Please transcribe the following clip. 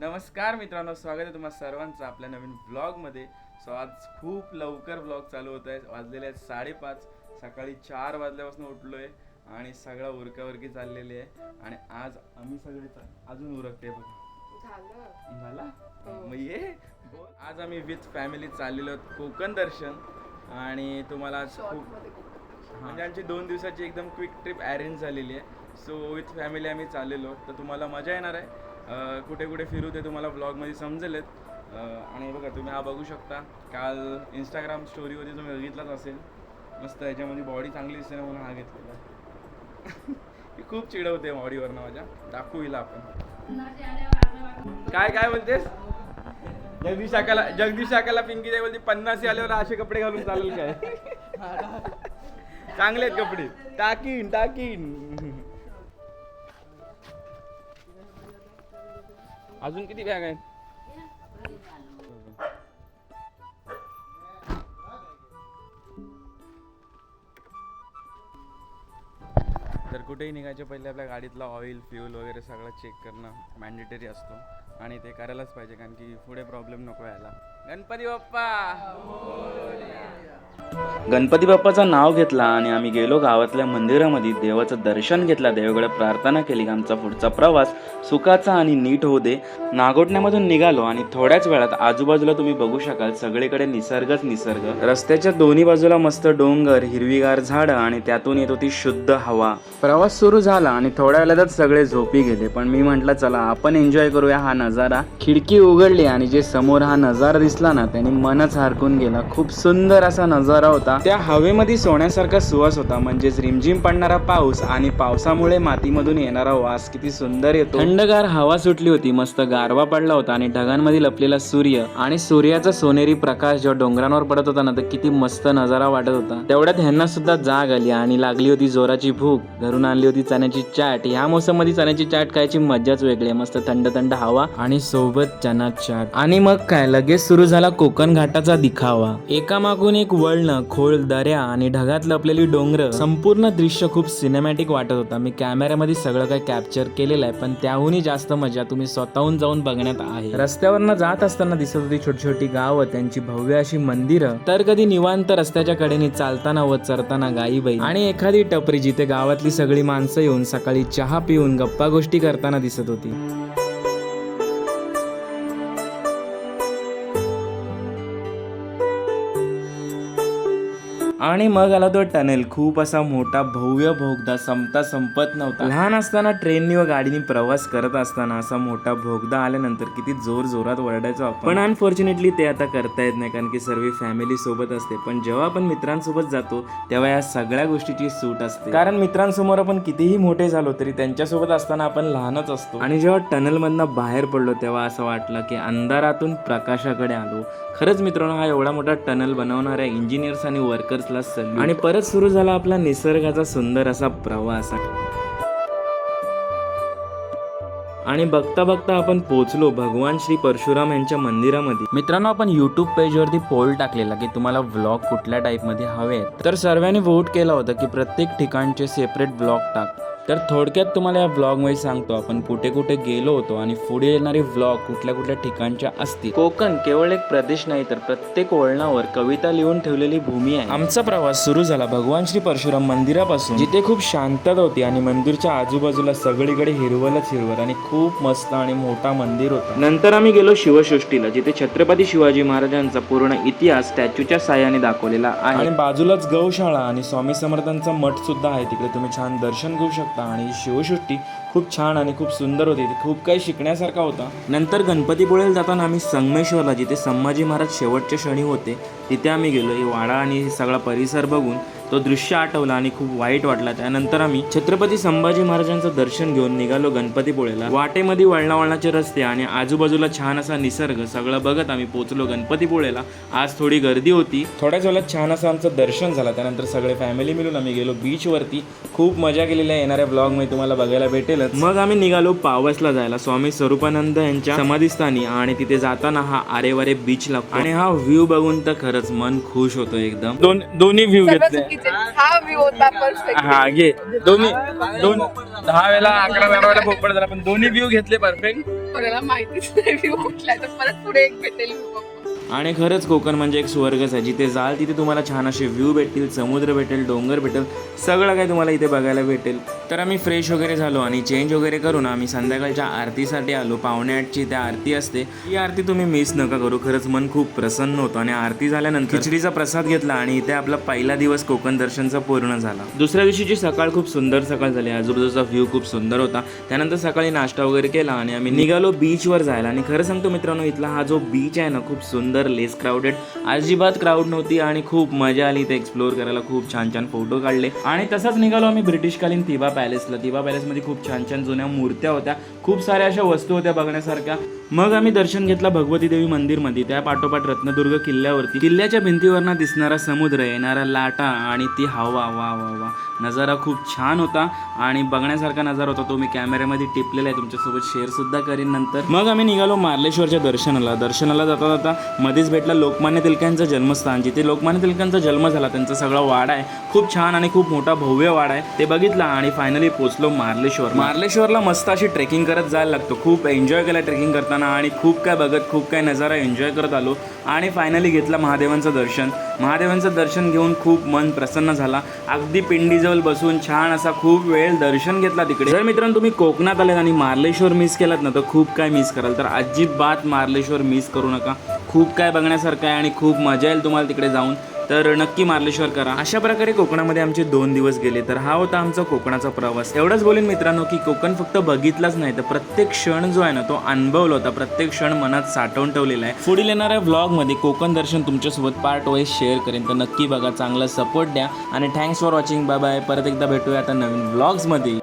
नमस्कार मित्रांनो स्वागत आहे तुम्हाला सर्वांचं आपल्या नवीन ब्लॉगमध्ये सो आज खूप लवकर ब्लॉग चालू होत आहे. वाजलेले आहेत साडेपाच. सकाळी चार वाजल्यापासून उठलो आहे आणि सगळं उरकावरकी चाललेली आहे. आणि आज आम्ही सगळे अजून उरकते बघ. झालं. हो. मग ये. आज आम्ही विथ फॅमिली चाललेलो आहोत कोकण दर्शन. आणि तुम्हाला आज खूप म्हणजे आमची दोन दिवसाची एकदम क्विक ट्रिप अरेंज झालेली आहे. सो विथ फॅमिली आम्ही चाललेलो तर तुम्हाला मजा येणार आहे. कुठे कुठे फिरू ते तुम्हाला ब्लॉगमध्ये समजेलच आणि बघा तुम्ही हा बघू शकता. काल इंस्टाग्राम स्टोरीवरती तुम्ही बघितलाच असेल. मस्त याच्यामध्ये बॉडी चांगली दिसते ना म्हणून हा घेतलेला. ही खूप चिडवते बॉडीवरनं माझ्या. दाखवू हिला आपण. काय काय बोलतेस? जगदीश शाखाला जगदीश शाखाला पिंकी जाई बोलते पन्नासी आल्यावर असे कपडे घालून चालेल काय? चांगले आहेत कपडे. टाकीन टाकीन. अजून किती बॅग आहेत? तर कुठेही निघायच्या पहिले आपल्या गाडीतला ऑइल फ्यूल वगैरे सगळं चेक करणं मॅन्डेटरी असतो. आणि ते करायलाच पाहिजे कारण की पुढे प्रॉब्लेम नको यायला. गणपती बाप्पा! गणपती बाप्पाचं नाव घेतला आणि आम्ही गेलो गावातल्या मंदिरामध्ये. देवाचं दर्शन घेतलं देवाकडे प्रार्थना केली आमचा पुढचा प्रवास सुखाचा आणि नीट होऊ दे. नागोटण्यामधून निघालो आणि थोड्याच वेळात आजूबाजूला तुम्ही बघू शकाल सगळीकडे निसर्गच निसर्ग. रस्त्याच्या दोन्ही बाजूला मस्त डोंगर हिरवीगार झाडं आणि त्यातून येत होती शुद्ध हवा. प्रवास सुरू झाला आणि थोड्या वेळातच सगळे झोपी गेले. पण मी म्हंटल चला आपण एन्जॉय करूया हा नजारा. खिडकी उघडली आणि जे समोर हा नजारा दिसला ना त्याने मनच हरकून गेला. खूप सुंदर असा नजारा होता. त्या हवेमध्ये सोन्यासारखा सुवास होता. म्हणजेच रिमझिम पडणारा पाऊस आणि पावसामुळे मातीमधून येणारा वास किती सुंदर येतो. थंडगार हवा सुटली होती. मस्त गारवा पडला होता आणि ढगांमध्ये लपलेला सूर्य आणि सूर्याचा सोनेरी प्रकाश जेव्हा डोंगरांवर पडत होता ना तर किती मस्त नजारा वाटत होता. तेवढ्यात ह्यांना सुद्धा जाग आली आणि लागली होती जोराची भूक. घरून आणली होती चण्याची चाट. ह्या मोसममध्ये चण्याची चाट खायची मज्जाच वेगळी आहे. मस्त थंड थंड हवा आणि सोबत चना चाट. आणि मग काय लगेच सुरू झाला कोकण घाटाचा दिखावा. एकामागून एक वळण. खोल दऱ्या आणि ढगात लपलेली डोंगर संपूर्ण दृश्य खूप सिनेमॅटिक वाटत होता. मी कॅमेऱ्यामध्ये सगळं काही कॅप्चर केलेलं आहे पण त्याहूनही जास्त मजा तुम्ही स्वतःहून जाऊन बघण्यात आहे. रस्त्यावरनं जात असताना दिसत होती छोटी छोटी गावं त्यांची भव्य अशी मंदिरं. तर कधी निवांत रस्त्याच्या कडेने चालताना व चरताना गाई बाई आणि एखादी टपरी जिथे गावातली सगळी माणसं येऊन सकाळी चहा पिऊन गप्पा गोष्टी करताना दिसत होती. आणि मग आला तो टनेल. खूप असा मोठा भव्य भोगदा संपता संपत नव्हता. लहान असताना ट्रेननी व गाडीने प्रवास करत असताना असा मोठा भोगदा आल्यानंतर किती जोर जोरात ओरडायचो आपण. पण अनफॉर्च्युनेटली ते आता करता येत नाही कारण की सर्व फॅमिली सोबत असते. पण जेव्हा आपण मित्रांसोबत जातो तेव्हा या सगळ्या गोष्टीची सूट असते. कारण मित्रांसमोर आपण कितीही मोठे झालो तरी त्यांच्यासोबत असताना आपण लहानच असतो. आणि जेव्हा टनल मधनं बाहेर पडलो तेव्हा असं वाटलं की अंधारातून प्रकाशाकडे आलो. खरंच मित्रांनो हा एवढा मोठा टनल बनवणाऱ्या इंजिनियर्स आणि आपला सल्यूट आणि परत सुरू झाला आपला निसर्गाचा सुंदर असा प्रवास. आणि बघता बघता आपण पोहोचलो भगवान श्री परशुराम यांच्या मंदिरामध्ये. मित्रांनो आपण युट्यूब पेजवरती पोल टाकलेला की तुम्हाला व्लॉग कुठल्या टाईपमध्ये हवे तर सर्वांनी वोट केला होता की प्रत्येक ठिकाणचे सेपरेट ब्लॉग टाक. तर थोडक्यात तुम्हाला या ब्लॉगमध्ये सांगतो आपण कुठे कुठे गेलो होतो आणि पुढे येणारे व्लॉग कुठल्या कुठल्या ठिकाणच्या असतील. कोकण केवळ एक प्रदेश नाही तर प्रत्येक वळणावर कविता लिहून ठेवलेली भूमी आहे. आमचा प्रवास सुरू झाला भगवान श्री परशुराम मंदिरापासून जिथे खूप शांतता होती आणि मंदिरच्या आजूबाजूला सगळीकडे हिरवलच हिरवल आणि खूप मस्त आणि मोठा मंदिर होता. नंतर आम्ही गेलो शिवसृष्टीला जिथे छत्रपती शिवाजी महाराजांचा पूर्ण इतिहास स्टॅच्यूच्या साह्याने दाखवलेला आहे. आणि बाजूलाच गौशाळा आणि स्वामी समर्थांचा मठ सुद्धा आहे तिकडे तुम्ही छान दर्शन घेऊ शकता. आणि ही शिवसृष्टी खूप छान आणि खूप सुंदर होती. खूप काही शिकण्यासारखा होता. नंतर गणपतीपुळेला जाताना आम्ही संगमेश्वरला जिथे संभाजी महाराज शेवटच्या क्षणी होते तिथे आम्ही गेलो. वाडा आणि हे सगळा परिसर बघून तो दृश्य आठवला आणि खूप वाईट वाटला. त्यानंतर आम्ही छत्रपती संभाजी महाराजांचं दर्शन घेऊन निघालो गणपतीपुळेला. वाटेमध्ये वळणा वळणाचे रस्ते आणि आजूबाजूला छान असा निसर्ग सगळं बघत आम्ही पोहोचलो गणपतीपुळेला. आज थोडी गर्दी होती. थोड्याच वेळात छान असं आमचं दर्शन झालं. त्यानंतर सगळे फॅमिली मिळून आम्ही गेलो बीचवरती खूप मजा केलेली आहे. येणाऱ्या ब्लॉगमध्ये तुम्हाला बघायला भेटेलच. मग आम्ही निघालो पावसला जायला. स्वामी स्वरूपानंद यांच्या समाधीस्थानी आणि तिथे जाताना हा आरेवारे बीच लागतो आणि हा व्ह्यू बघून तर खरंच मन खुश होतो एकदम. दोन दोन्ही व्ह्यू घेतले चुकीचे हा व्ह्यू होता परफेक्ट हा घे. दोन्ही दोन दहा वेळेला अकरा बारा वेळेला पोपट झाला पण दोन्ही व्ह्यू घेतले परफेक्ट कोणाला माहितीच नाही व्ह्यू कुठला आहे, तर परत पुढे एक भेटेल आणि खरंच कोकण म्हणजे एक स्वर्गच आहे. जिथे जाल तिथे तुम्हाला छान असे व्ह्यू भेटतील समुद्र भेटेल डोंगर भेटेल सगळं काही तुम्हाला इथे बघायला भेटेल. तर आम्ही फ्रेश वगैरे झालो आणि चेंज वगैरे करून आम्ही संध्याकाळच्या आरतीसाठी आलो. पावणे आठची त्या आरती असते. ही आरती तुम्ही मिस नका करू. खरंच मन खूप प्रसन्न होतं आणि आरती झाल्यानंतर खिचडीचा प्रसाद घेतला आणि इथे आपला पहिला दिवस कोकण दर्शनचा पूर्ण झाला. दुसऱ्या दिवशीची सकाळ खूप सुंदर सकाळ झाली. आजूबाजूचा व्ह्यू खूप सुंदर होता. त्यानंतर सकाळी नाश्ता वगैरे केला आणि आम्ही निघालो. बीचवर जायला. आणि खरं सांगतो मित्रांनो इथला हा जो बीच आहे ना खूप सुंदर लेस क्राऊडेड अजिबात क्राऊड नव्हती आणि खूप मजा आली इथे एक्सप्लोअर करायला. खूप छान छान फोटो काढले. आणि तसंच निघालो आम्ही ब्रिटिशकालीन तिबा पॅलेसला तिबा पॅलेसमध्ये खूप छान छान जुन्या मूर्त्या होत्या. खूप साऱ्या अशा वस्तू होत्या बघण्यासारख्या. मग आम्ही दर्शन घेतला भगवती देवी मंदिरमध्ये. त्या पाठोपाठ रत्नदुर्ग किल्ल्यावरती. किल्ल्याच्या भिंतीवरनं दिसणारा समुद्र येणारा लाटा आणि ती हवा. वा वा वा. नजारा खूप छान होता. आणि बघण्यासारखा नजारा होता तो. मी कॅमेऱ्यामध्ये टिपलेला आहे. तुमच्यासोबत शेअर सुद्धा करीन. नंतर? मग आम्ही निघालो मार्लेश्वरच्या दर्शनाला. दर्शनाला जाता जाता मध्येच भेटला लोकमान्य तिलकांचं जन्मस्थान. जिथे लोकमान्य तिलकांचा जन्म झाला त्यांचा सगळा वाडा आहे. खूप छान आणि खूप मोठा भव्य वाडा आहे. ते बघितला आणि फायनली पोचलो मार्लेश्वर. मार्लेश्वरला मस्त अशी ट्रेकिंग करत जायला लागतो. खूप एन्जॉय केला ट्रेकिंग करताना आणि खूप काय बघत खूप काय नजारा एन्जॉय करत आलो. आणि फायनली घेतला महादेवांचं दर्शन. महादेवांचं दर्शन घेऊन खूप मन प्रसन्न झाला. अगदी पिंडीजवळ बसून छान असा खूप वेळ दर्शन घेतला तिकडे. जर मित्रांनो तुम्ही कोकणात आलेत आणि मार्लेश्वर मिस केलात ना तर खूप खूप काय मिस कराल. तर अजिबात मार्लेश्वर मिस करू नका. खूप काय बघण्यासारखं आहे आणि खूप मजा येईल तुम्हाला तिकडे जाऊन. तर नक्की मार्लेश्वर करा. अशा प्रकारे कोकणामध्ये आमचे दोन दिवस गेले तर हा होता आमचा कोकणाचा प्रवास. एवढंच बोलेन मित्रांनो की कोकण फक्त बघितलाच नाही तर प्रत्येक क्षण जो आहे ना तो अनुभवला होता. प्रत्येक क्षण मनात साठवून ठेवलेला आहे. पुढील येणाऱ्या व्लॉगमध्ये कोकण दर्शन तुमच्यासोबत पार्ट वाईज शेअर करेन. तर नक्की बघा चांगला सपोर्ट द्या. आणि thanks for watching bye bye परत एकदा भेटूया आता नवीन व्लॉग्समध्ये